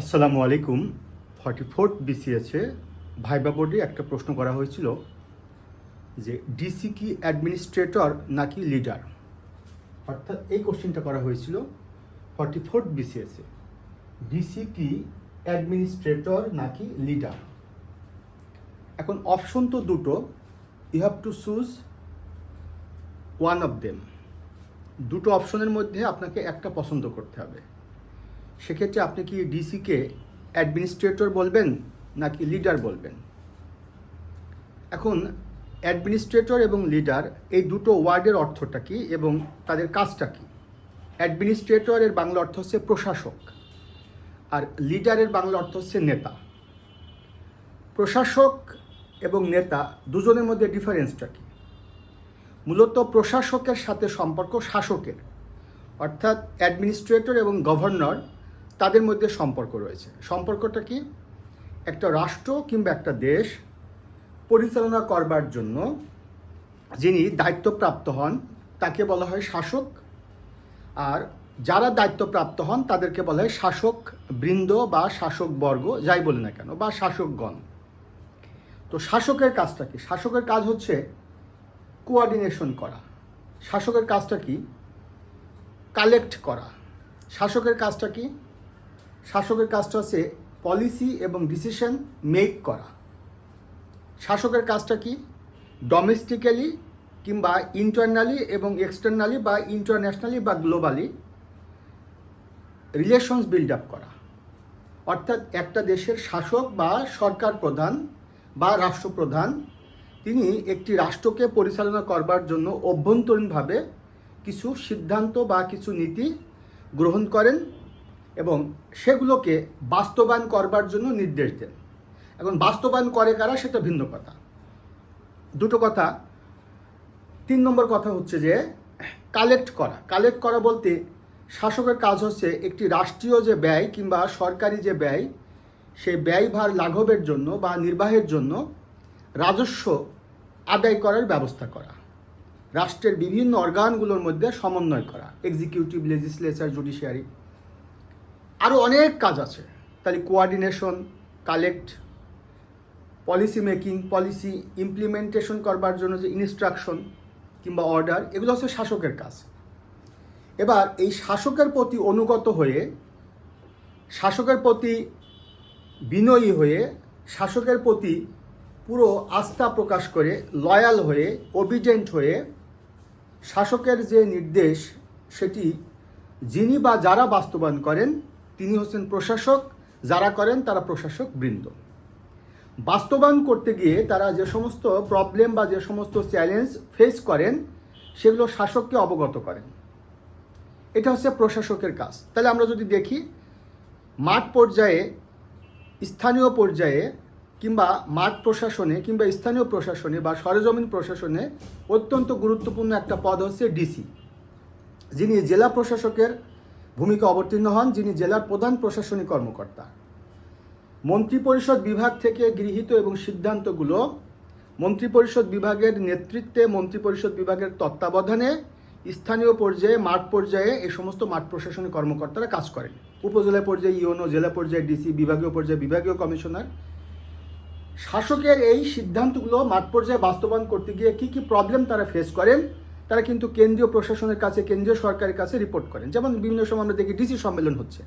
আসসালামু আলাইকুম। Forty fourth বিসিএসে viva বোর্ডে একটা প্রশ্ন করা হয়েছিল যে ডিসি কি অ্যাডমিনিস্ট্রেটর নাকি লিডার? অর্থাৎ এই কোশ্চেনটা করা হয়েছিল ফর্টি ফোর্থ বিসিএসে ডিসি কি অ্যাডমিনিস্ট্রেটর নাকি লিডার? এখন অপশন তো দুটো। You have to choose one of them দুটো অপশনের মধ্যে আপনাকে একটা পছন্দ করতে হবে। সেক্ষেত্রে আপনি কি ডিসিকে অ্যাডমিনিস্ট্রেটর বলবেন নাকি লিডার বলবেন? এখন, অ্যাডমিনিস্ট্রেটর এবং লিডার এই দুটো ওয়ার্ডের অর্থটা কি এবং তাদের কাজটা কি? অ্যাডমিনিস্ট্রেটরের বাংলা অর্থ হচ্ছে প্রশাসক আর লিডারের বাংলা অর্থ হচ্ছে নেতা। প্রশাসক এবং নেতা দুজনের মধ্যে ডিফারেন্সটা কি? মূলত প্রশাসকের সাথে সম্পর্ক শাসকের। অর্থাৎ অ্যাডমিনিস্ট্রেটর এবং গভর্নর তাদের মধ্যে সম্পর্ক রয়েছে। সম্পর্কটা কি? একটা রাষ্ট্র কিংবা একটা দেশ পরিচালনা করবার জন্য যিনি দায়িত্বপ্রাপ্ত হন, তাকে বলা হয় শাসক। আর যারা দায়িত্বপ্রাপ্ত হন, তাদেরকে বলা হয় শাসক বৃন্দ বা শাসক বর্গ, যাই বলে না কেন, বা শাসকগণ। তো শাসকের কাজটা কি? শাসকের কাজ হচ্ছে কোঅর্ডিনেশন করা। শাসকের কাজটা কি? কালেক্ট করা। শাসকের কাজটা কি? শাসকের কাজটা হচ্ছে পলিসি এবং ডিসিশন মেক করা। শাসকের কাজটা কি? ডোমেস্টিক্যালি কিংবা ইন্টারনালি এবং এক্সটার্নালি বা ইন্টারন্যাশনালি বা গ্লোবালি রিলেশনস বিল্ড আপ করা। অর্থাৎ একটা দেশের শাসক বা সরকার প্রধান বা রাষ্ট্রপ্রধান, তিনি একটি রাষ্ট্রকে পরিচালনা করবার জন্য অভ্যন্তরীণভাবে কিছু সিদ্ধান্ত বা কিছু নীতি গ্রহণ করেন এবং সেগুলোকে বাস্তবায়ন করবার জন্য নির্দেশ দেন। এখন বাস্তবায়ন করে কারা সেটা ভিন্ন কথা। দুটো কথা। তিন নম্বর কথা হচ্ছে যে, কালেক্ট করা। কালেক্ট করা বলতে শাসকের কাজ হচ্ছে একটি রাষ্ট্রীয় যে ব্যয় কিংবা সরকারি যে ব্যয়, সেই ব্যয়ভার লাঘবের জন্য বা নির্বাহের জন্য রাজস্ব আদায় করার ব্যবস্থা করা। রাষ্ট্রের বিভিন্ন অর্গানগুলোর মধ্যে সমন্বয় করা। এক্সিকিউটিভ লেজিসলেচার জুডিশিয়ারি আরও অনেক কাজ আছে। তাহলে coordination collect policy making policy implementation করবার জন্য যে ইনস্ট্রাকশন কিংবা অর্ডার এগুলো হচ্ছে শাসকের কাজ। এবার এই শাসকের প্রতি অনুগত হয়ে, শাসকের প্রতি বিনয়ী হয়ে, শাসকের প্রতি পুরো আস্থা প্রকাশ করে লয়াল হয়ে অবিডেন্ট হয়ে, শাসকের যে নির্দেশ, সেটি যিনি বা যারা বাস্তবায়ন করেন তিনি হচ্ছেন প্রশাসক, যারা করেন তারা প্রশাসক বৃন্দ। বাস্তবায়ন করতে গিয়ে তারা যে সমস্ত প্রবলেম বা যে সমস্ত চ্যালেঞ্জ ফেস করেন, সেগুলো শাসককে অবগত করেন। এটা হচ্ছে প্রশাসকের কাজ। তাহলে আমরা যদি দেখি, মাঠ পর্যায়ে, স্থানীয় পর্যায়ে কিংবা মাঠ প্রশাসনে কিংবা স্থানীয় প্রশাসনে বা সরেজমিন প্রশাসনে অত্যন্ত গুরুত্বপূর্ণ একটা পদ হচ্ছে ডিসি। যিনি জেলা প্রশাসকের ভূমিকা অবতীর্ণ হন, যিনি জেলার প্রধান প্রশাসনিক কর্মকর্তা। মন্ত্রিপরিষদ বিভাগ থেকে গৃহীত এবং সিদ্ধান্তগুলো মন্ত্রিপরিষদ বিভাগের নেতৃত্বে, মন্ত্রিপরিষদ বিভাগের তত্ত্বাবধানে স্থানীয় পর্যায়ে, মাঠ পর্যায়ে এই সমস্ত মাঠ প্রশাসনিক কর্মকর্তারা কাজ করেন। উপজেলা পর্যায়ে ইউনো জেলা পর্যায়ে ডিসি, বিভাগীয় পর্যায়ে বিভাগীয় কমিশনার। শাসকের এই সিদ্ধান্তগুলো মাঠ পর্যায়ে বাস্তবায়ন করতে গিয়ে কি কি প্রবলেম তারা ফেস করেন তারা কিন্তু কেন্দ্রীয় প্রশাসনের কাছে, কেন্দ্রীয় সরকারের কাছে রিপোর্ট করেন। যেমন বিভিন্ন সময় আমরা দেখি ডিসি সম্মেলন হচ্ছে।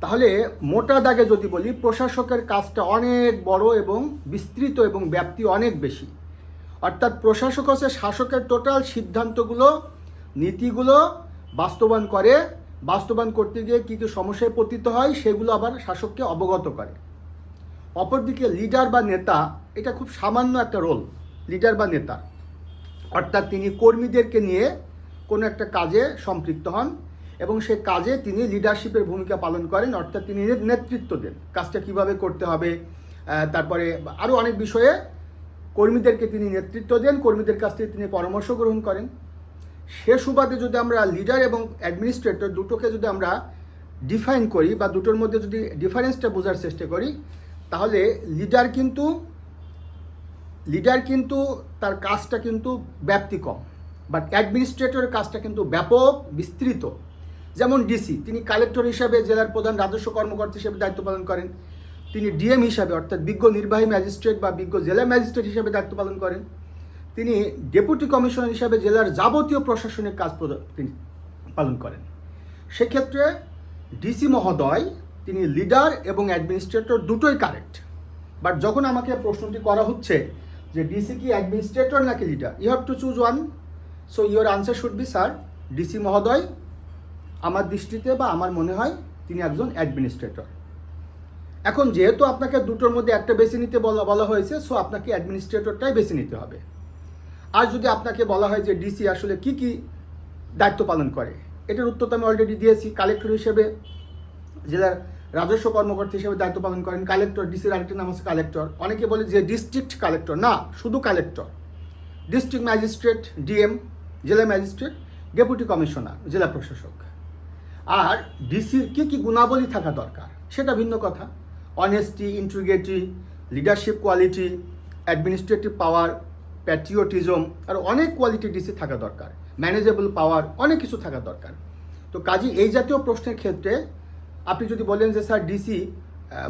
তাহলে মোটা দাগে যদি বলি, প্রশাসকের কাজটা অনেক বড় এবং বিস্তৃত এবং ব্যাপ্তি অনেক বেশি। অর্থাৎ প্রশাসক হচ্ছে শাসকের টোটাল সিদ্ধান্তগুলো, নীতিগুলো বাস্তবায়ন করে। বাস্তবায়ন করতে গিয়ে কী কী সমস্যায় পতিত হয়, সেগুলো আবার শাসককে অবগত করে। অপরদিকে লিডার বা নেতা, এটা খুব সামান্য একটা রোল লিডার বা নেতা। অর্থাৎ তিনি কর্মীদেরকে নিয়ে কোনো একটা কাজে সম্পৃক্ত হন এবং সে কাজে তিনি লিডারশিপের ভূমিকা পালন করেন, অর্থাৎ তিনি নেতৃত্ব দেন। কাজটা কীভাবে করতে হবে তারপরে আরও অনেক বিষয়ে কর্মীদেরকে তিনি নেতৃত্ব দেন, কর্মীদের কাছ থেকে তিনি পরামর্শ গ্রহণ করেন। সে সুবাদে যদি আমরা লিডার এবং অ্যাডমিনিস্ট্রেটর দুটোকে যদি আমরা ডিফাইন করি বা দুটোর মধ্যে যদি ডিফারেন্সটা বোঝার চেষ্টা করি, তাহলে লিডার কিন্তু লিডার কিন্তু তার কাজটা কিন্তু ব্যাপ্তি কম বাট অ্যাডমিনিস্ট্রেটরের কাজটা কিন্তু ব্যাপক, বিস্তৃত। যেমন ডিসি তিনি কালেক্টর হিসাবে জেলার প্রধান রাজস্ব কর্মকর্তা হিসেবে দায়িত্ব পালন করেন। তিনি ডিএম হিসাবে, অর্থাৎ বিজ্ঞ নির্বাহী ম্যাজিস্ট্রেট বা বিজ্ঞ জেলা ম্যাজিস্ট্রেট হিসাবে দায়িত্ব পালন করেন। তিনি ডেপুটি কমিশনার হিসাবে জেলার যাবতীয় প্রশাসনিক কাজ তিনি পালন করেন। সেক্ষেত্রে ডিসি মহোদয়, তিনি লিডার এবং অ্যাডমিনিস্ট্রেটর দুটোই কারেক্ট বাট যখন আমাকে প্রশ্নটি করা হচ্ছে যে ডিসি কি অ্যাডমিনিস্ট্রেটর নাকি leader you have to choose one so your answer should be sir DC মহোদয় আমার দৃষ্টিতে বা আমার মনে হয় তিনি একজন অ্যাডমিনিস্ট্রেটর এখন যেহেতু আপনাকে দুটোর মধ্যে একটা বেছে নিতে বলা বলা হয়েছে সো আপনাকে অ্যাডমিনিস্ট্রেটরটাই বেছে নিতে হবে। আর যদি আপনাকে বলা হয় যে ডিসি আসলে কি কি দায়িত্ব পালন করে, এটার উত্তর তো আমি অলরেডি দিয়েছি কালেক্টর হিসেবে, জেলার রাজস্ব কর্মকর্তা হিসেবে দায়িত্ব পালন করেন কালেক্টর ডিসির আরেকটা নাম হচ্ছে কালেক্টর অনেকে বলে যে ডিস্ট্রিক্ট কালেক্টর না, শুধু কালেক্টর ডিস্ট্রিক্ট ম্যাজিস্ট্রেট ডিএম জেলা ম্যাজিস্ট্রেট ডেপুটি কমিশনার জেলা প্রশাসক। আর ডিসির কী কী গুণাবলী থাকা দরকার, সেটা ভিন্ন কথা। Honesty integrity leadership quality administrative power patriotism আর অনেক কোয়ালিটি ডিসি থাকা দরকার। ম্যানেজেবল পাওয়ার অনেক কিছু থাকা দরকার। তো কাজী এই জাতীয় প্রশ্নের ক্ষেত্রে আপনি যদি বলেন যে, স্যার, ডিসি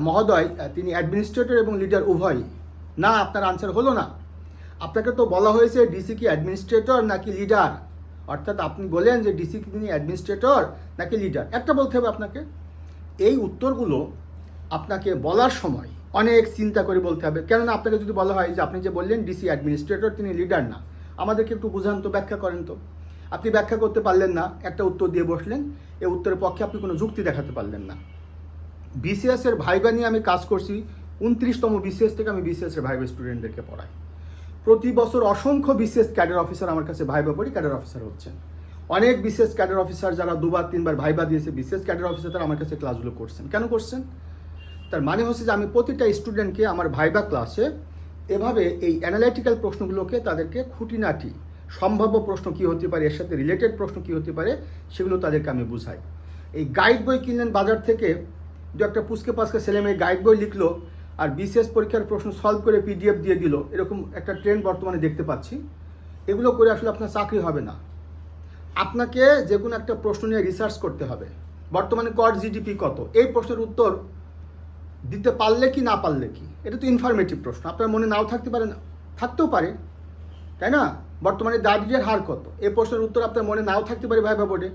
মহোদয় তিনি অ্যাডমিনিস্ট্রেটর এবং লিডার উভয় না, আপনার আনসার হলো না। আপনাকে তো বলা হয়েছে, ডিসি কি অ্যাডমিনিস্ট্রেটর নাকি লিডার? অর্থাৎ আপনি বলেন যে, ডিসি কি তিনি অ্যাডমিনিস্ট্রেটর নাকি লিডার? একটা বলতে হবে আপনাকে। এই উত্তরগুলো আপনাকে বলার সময় অনেক চিন্তা করে বলতে হবে। কেননা আপনাকে যদি বলা হয় যে, আপনি যে বললেন ডিসি অ্যাডমিনিস্ট্রেটর, তিনি লিডার না। আমাদেরকে একটু বুঝান তো, ব্যাখ্যা করেন তো। আপনি ব্যাখ্যা করতে পারলেন না, একটা উত্তর দিয়ে বসলেন এই উত্তরের পক্ষে আপনি কোনো যুক্তি দেখাতে পারলেন না। বিসিএস এর ভাইবা নিয়ে আমি কাজ করছি, উনত্রিশতম বিসিএস থেকে আমি বিসিএস এর ভাইবা স্টুডেন্টদেরকে পড়াই। প্রতি বছর অসংখ্য বিসিএস ক্যাডার অফিসার আমার কাছে ভাইবা পড়ি ক্যাডার অফিসার হচ্ছেন। অনেক বিসিএস ক্যাডার অফিসার যারা দুবার, তিনবার ভাইবা দিয়েছে বিসিএস ক্যাডার অফিসার তারা আমার কাছে ক্লাসগুলো করছেন। কেন করছেন? তার মানে হচ্ছে যে আমি প্রতিটা স্টুডেন্টকে আমার ভাইবা ক্লাসে এভাবে এই অ্যানালাইটিক্যাল প্রশ্নগুলোকে তাদেরকে খুঁটিনাটি সম্ভাব্য প্রশ্ন কী হতে পারে, এর সাথে রিলেটেড প্রশ্ন কী হতে পারে, সেগুলো তাদেরকে আমি বুঝাই। এই গাইড বই কিনলেন বাজার থেকে, দু একটা পুচকে পাসকে ছেলে মেয়ে গাইড বই লিখলো, আর বিসিএস পরীক্ষার প্রশ্ন সলভ করে পিডিএফ দিয়ে দিল, এরকম একটা ট্রেন্ড বর্তমানে দেখতে পাচ্ছি। এগুলো করে আসলে আপনার চাকরি হবে না। আপনাকে যে কোনো একটা প্রশ্ন নিয়ে রিসার্চ করতে হবে। বর্তমানে কর জিডিপি কত? এই প্রশ্নের উত্তর দিতে পারলে কি, না পারলে কি? এটা তো ইনফরমেটিভ প্রশ্ন। আপনার মনে নাও থাকতে পারে না, থাকতেও পারে। তাই না? বর্তমানে দারিদ্র্যের হার কত? এই প্রশ্নের উত্তর আপনার মনে নাও থাকতে পারে ভাইবা বোর্ডে,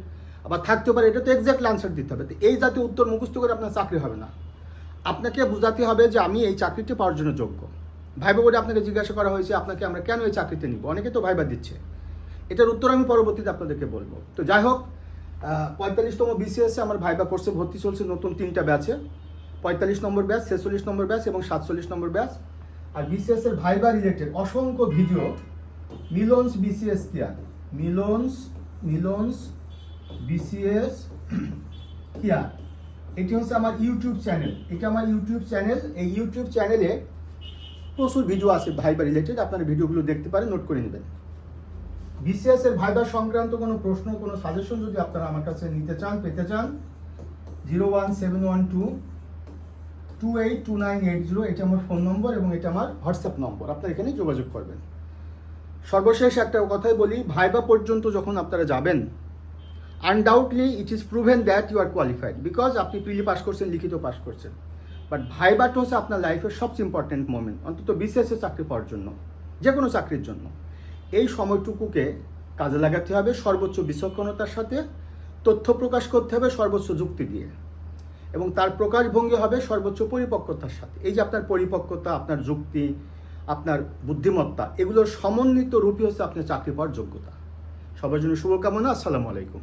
আবার থাকতেও পারে, এটা তো এক্সাক্ট আনসার দিতে হবে। তো এই জাতীয় উত্তর মুখস্থ করে আপনার চাকরি হবে না। আপনাকে বোঝাতে হবে যে আমি এই চাকরিটি পাওয়ার জন্য যোগ্য। ভাইবা বোর্ডে আপনাকে জিজ্ঞাসা করা হয়েছে, আপনাকে আমরা কেন এই চাকরিতে নিব? অনেকে তো ভাইবা দিচ্ছে। এটার উত্তর আমি পরবর্তীতে আপনাদেরকে বলব। তো যাই হোক পঁয়তাল্লিশতম বিসিএসে আমার ভাইবা কোর্সে ভর্তি চলছে, নতুন তিনটা ব্যাচে। পঁয়তাল্লিশ নম্বর ব্যাচ, ছেচল্লিশ নম্বর ব্যাচ এবং সাতচল্লিশ নম্বর ব্যাচ। আর বিসিএস এর ভাইবা রিলেটেড অসংখ্য video Milon's BCS care Milon's Milon's BCS care এটি হচ্ছে আমার ইউটিউব চ্যানেল। এটা আমার ইউটিউব চ্যানেল। এই ইউটিউব চ্যানেলে প্রচুর ভিডিও আছে ভাইবা রিলেটেড আপনারা ভিডিওগুলো দেখতে পারেন নোট করে নেবেন। বিসিএস এর ভাইবা সংক্রান্ত কোনো প্রশ্ন, কোনো সাজেশন যদি আপনারা আমার কাছে নিতে চান, পেতে চান zero one seven one two two eight two nine eight zero এটা আমার ফোন নম্বর এবং এটা আমার হোয়াটসঅ্যাপ নম্বর আপনারা এখানে যোগাযোগ করবেন। সর্বশেষ একটা কথাই বলি, ভাইবা পর্যন্ত যখন আপনারা যাবেন undoubtedly it is proven that you are qualified because আপনি প্রিলি পাস করছেন, লিখিত পাস করছেন। বাট ভাইবাটা হচ্ছে আপনার লাইফের সবচেয়ে ইম্পর্টেন্ট মোমেন্ট অন্তত বিসিএসে চাকরি পাওয়ার জন্য যে কোনো চাকরির জন্য। এই সময়টুকুকে কাজে লাগাতে হবে, সর্বোচ্চ বিচক্ষণতার সাথে তথ্য প্রকাশ করতে হবে, সর্বোচ্চ যুক্তি দিয়ে। এবং তার প্রকাশভঙ্গি হবে সর্বোচ্চ পরিপক্কতার সাথে। এই যে আপনার পরিপক্কতা, আপনার যুক্তি আপনার বুদ্ধিমত্তা, এগুলোর সমন্বিত রূপই হচ্ছে আপনার চাকরি পাওয়ার যোগ্যতা। সবার জন্য শুভকামনা, আসসালামু আলাইকুম।